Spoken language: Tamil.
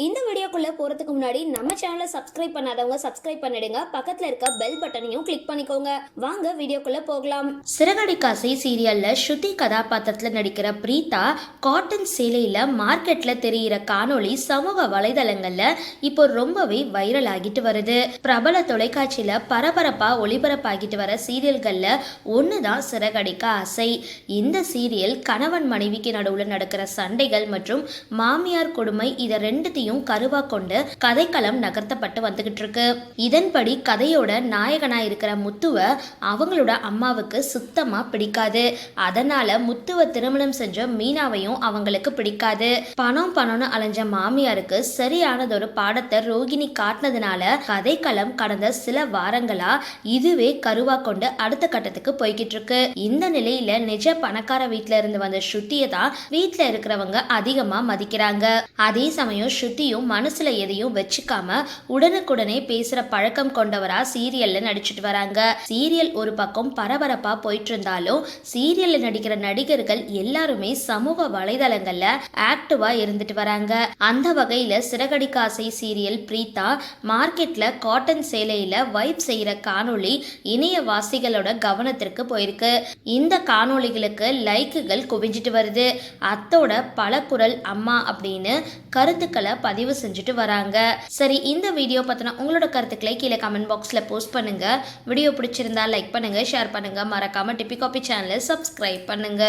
இந்த வீடியோக்குள்ள போறதுக்கு முன்னாடி நம்ம சேனலை சப்ஸ்கிரைப் பண்ணாதவங்க சப்ஸ்கிரைப் பண்ணிடுங்க. பக்கத்துல இருக்க பெல் பட்டனையும் கிளிக் பண்ணிக்கோங்க. வாங்க வீடியோக்குள்ள போகலாம். சிறகடி காசை சீரியல்ல ஸ்ருதி கதாபாத்திரத்துல நடிக்கிற பிரீதா காட்டன் சேலையில மார்க்கெட்ல தெரியிற காணொளி சமூக வலைதளங்கள்ல இப்போ ரொம்பவே வைரல் ஆகிட்டு வருது. பிரபல தொலைக்காட்சியில பரபரப்பா ஒளிபரப்பாகிட்டு வர சீரியல்கள்ல ஒண்ணுதான் சிறகடிக்க ஆசை. இந்த சீரியல் கணவன் மனைவிக்கு நடுவுல நடக்கிற சண்டைகள் மற்றும் மாமியார் கொடுமை இதை ரெண்டு ரெண்டுத்தையும் கருவா கொண்டு கதைக்களம் நகர்த்தப்பட்டு வந்துகிட்டு இருக்கு இதன்படி கதையோட நாயகனா இருக்கிற முத்துவ அவங்களோட அம்மாவுக்கு சுத்தமா பிடிக்காது. அதனால முத்துவ திருமணம் செஞ்ச மீனாவையும் அவங்களுக்கு பிடிக்காது. பணம் பணம்னு அலைஞ்ச மாமியாருக்கு சரியானதொரு பாடத்தை ரோகிணி காட்டினதுனால கதைக்களம் கடந்த சில வாரங்களா இதுவே கருவா கொண்டு அடுத்த கட்டத்துக்கு போய்கிட்டு இருக்கு இந்த நிலையில நிஜ பணக்கார வீட்டுல இருந்து வந்த ஸ்ருதியை தான் வீட்டுல இருக்கிறவங்க அதிகமா மதிக்கிறாங்க. அதே சமயம் சுற்றியும் மனசுல எதையும் வச்சுக்காம உடனுக்குடனே பேசுற பழக்கம் கொண்டவரா சீரியல்ல நடிச்சிட்டு வராங்க. சீரியல் ஒரு பக்கம் பரபரப்பா போயிட்டு இருந்தாலும் சீரியல்ல நடிக்கிற நடிகர்கள் எல்லாருமே சமூக வலைதளங்கள்ல ஆக்டிவா இருந்துட்டு வராங்க. அந்த வகையில சிறகடிக்க ஆசை சீரியல் பிரீதா மார்க்கெட்ல காட்டன் சேலையில வைப் செய்யற காணொளி இணையவாசிகளோட கவனத்திற்கு போயிருக்கு. இந்த காணொளிகளுக்கு லைக்குகள் குவிஞ்சிட்டு வருது. அத்தோட பல குரல் அம்மா அப்படின்னு கருத்துக்களை பதிவு செஞ்சுட்டு வராங்க. சரி இந்த வீடியோ பத்தின உங்களோட கருத்துக்களை கீழே கமெண்ட் பாக்ஸ்ல போஸ்ட் பண்ணுங்க. வீடியோ பிடிச்சிருந்தா லைக் பண்ணுங்க ஷேர் பண்ணுங்க. மறக்காம டிபி காபி சேனலை சப்ஸ்கிரைப் பண்ணுங்க.